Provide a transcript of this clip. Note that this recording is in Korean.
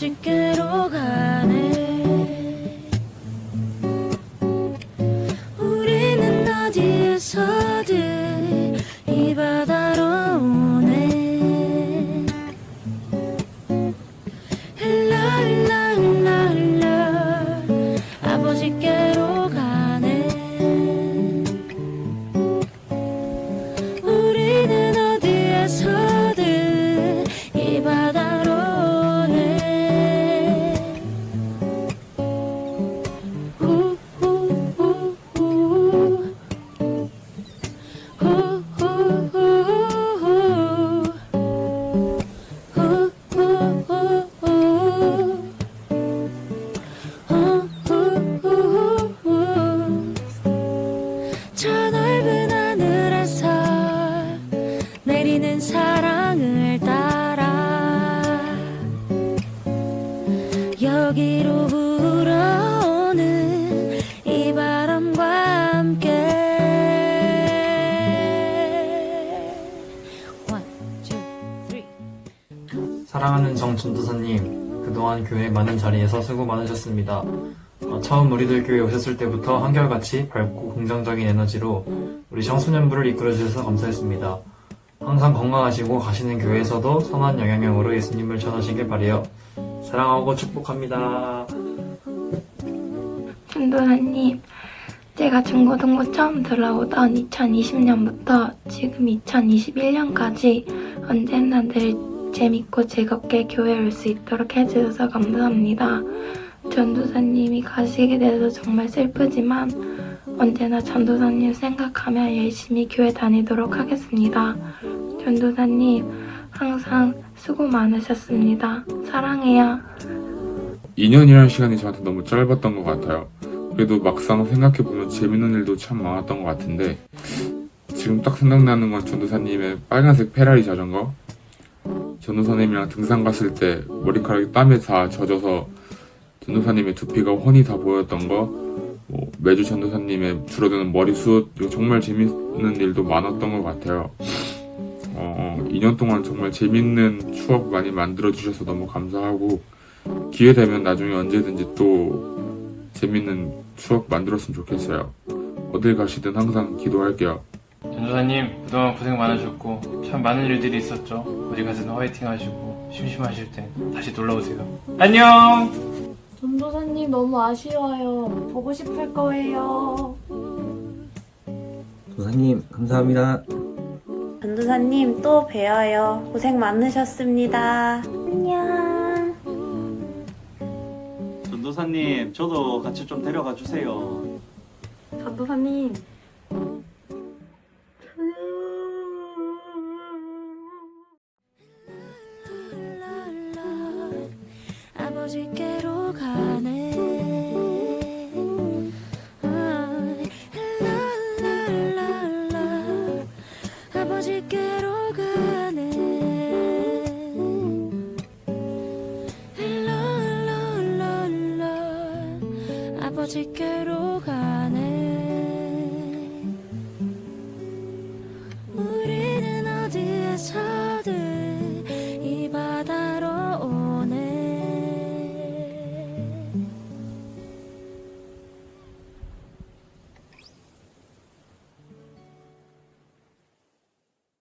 아버지께로 가 저 넓은 하늘에서 내리는 사랑을 따라 여기로. 사랑하는 정전도사님, 그동안 교회 많은 자리에서 수고 많으셨습니다. 어, 처음 우리들 교회 오셨을 때부터 한결같이 밝고 긍정적인 에너지로 우리 청소년부를 이끌어주셔서 감사했습니다. 항상 건강하시고 가시는 교회에서도 선한 영향력으로 예수님을 전하시길 바래요. 사랑하고 축복합니다. 전도사님, 제가 중고등부 처음 들어오던 2020년부터 지금 2021년까지 언제나 늘 재밌고 즐겁게 교회 올 수 있도록 해주셔서 감사합니다. 전도사님이 가시게 돼서 정말 슬프지만 언제나 전도사님 생각하며 열심히 교회 다니도록 하겠습니다. 전도사님, 항상 수고 많으셨습니다. 사랑해요. 2년이라는 시간이 저한테 너무 짧았던 것 같아요. 그래도 막상 생각해보면 재밌는 일도 참 많았던 것 같은데, 지금 딱 생각나는 건 전도사님의 빨간색 페라리 자전거? 전도사님이랑 등산 갔을 때 머리카락이 땀에 다 젖어서 전도사님의 두피가 훤히 다 보였던 거, 뭐 매주 전도사님의 줄어드는 머리숱, 이거 정말 재밌는 일도 많았던 것 같아요. 어, 2년 동안 정말 재밌는 추억 많이 만들어 주셔서 너무 감사하고, 기회 되면 나중에 언제든지 또 재밌는 추억 만들었으면 좋겠어요. 어딜 가시든 항상 기도할게요. 전도사님 그동안 고생 많으셨고 참 많은 일들이 있었죠 어디 가서든 화이팅 하시고 심심하실 땐 다시 놀러 오세요 안녕 선생님 너무 아쉬워요. 보고 싶을 거예요. 도사님 감사합니다. 전도사님 또 뵈어요. 고생 많으셨습니다. 안녕. 전도사님, 저도 같이 좀 데려가 주세요. 전도사님. 아버지께로 가. 아버지께로 가네. 일러 일러 일러 일러 아버지께로 가네.